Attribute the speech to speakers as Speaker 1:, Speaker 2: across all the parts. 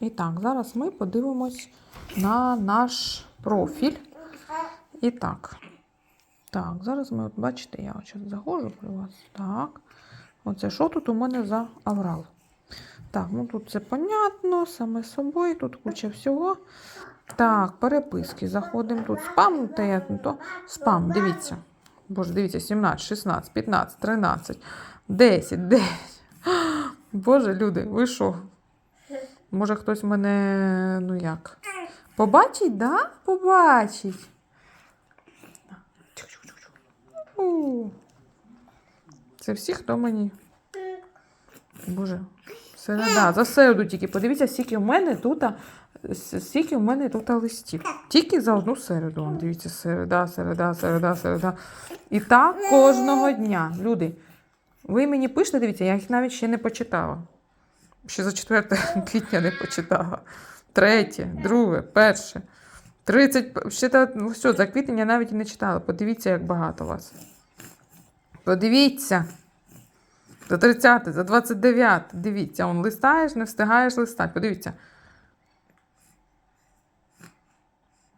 Speaker 1: І так, зараз ми подивимось на наш профіль. І так. Так, зараз ми, от бачите, я зараз заходжу при вас. Так. Оце що тут у мене за аврал? Так, ну тут це понятно, саме собою, тут куча всього. Так, переписки. Заходимо тут спам, то, то спам, дивіться. Боже, дивіться, 17, 16, 15, 13, 10, 10. Боже, люди, ви що? Може хтось мене, ну як? Побачить, да? Побачить. Це всі, хто мені. Боже. Середа. За середу тільки. Подивіться, скільки в мене тут. Скільки в мене тут листів. Тільки за одну середу. Дивіться, середа, середа, середа, середа. І так кожного дня. Люди, ви мені пишете, дивіться, я їх навіть ще не почитала. Ще за 4 квітня не почитала. Третє, друге, перше. 30, ще та, ну, все, за квітень я навіть і не читала. Подивіться, як багато вас. Подивіться. За 30, за 29. Дивіться, он листаєш, не встигаєш листати. Подивіться.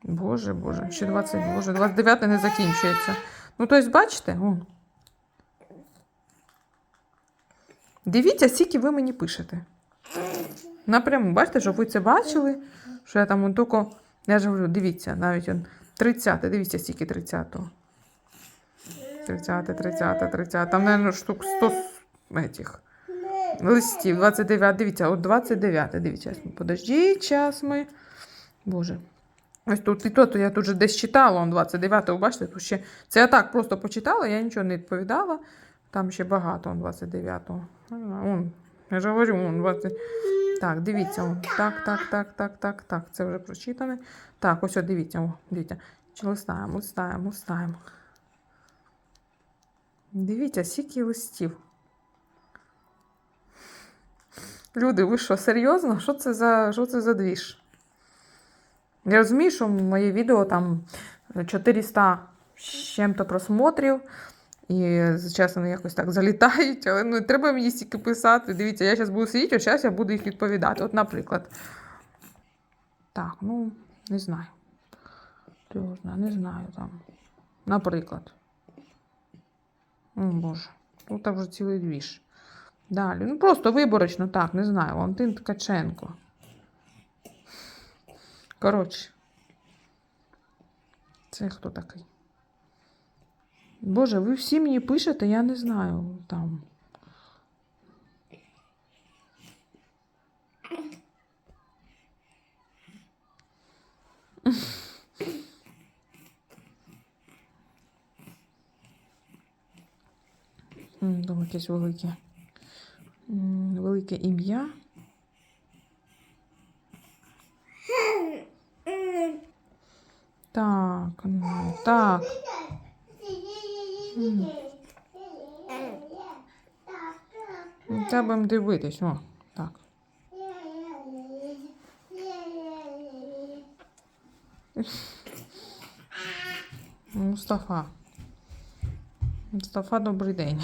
Speaker 1: Боже, Боже, ще 20, Боже, 29 не закінчується. Ну, тобто, бачите? Вон. Дивіться, скільки ви мені пишете. Напряму, бачите, щоб ви це бачили, що я там тільки, я ж говорю, дивіться, навіть он 30, дивіться, скільки 30-го. 30, 30, 30, там, мабуть, штук 100 этих листів. 29, дивіться, от 29, дивіться, подождіть, час ми. Боже. Ось тут і то, то я тут же десь читала, он 29-го, бачите, тут ще. Це я так просто почитала, я нічого не відповідала. Там ще багато, он 29-го. Он, я ж говорю, он 20. Так, дивіться, он. Так, так, так, так, так, так. Це вже прочитане. Так, ось, о, дивіться, о, дивіться. Чи листаємо, листаємо, листаємо. Дивіться, скільки листів. Люди, ви що, серйозно? Що це за, що це за двіж? Я розумію, що моє відео там 400 з чим-то просмотрів. І чесно, якось так залітають, але ну, треба мені стільки писати. Дивіться, я зараз буду сидіти, а зараз я буду їх відповідати. От, наприклад. Так, ну, не знаю. Тривожна, не знаю там. Наприклад. О, Боже. Тут так вже цілий двіж. Далі. Ну просто виборочно, так, не знаю. Валентин Ткаченко. Коротше. Це хто такий? Боже, ви всі мені пишете, я не знаю там. Там якесь велике. Велике ім'я. Так, ну, так. Треба будемо дивитись. О, так. Мустафа. Мустафа, добрий день.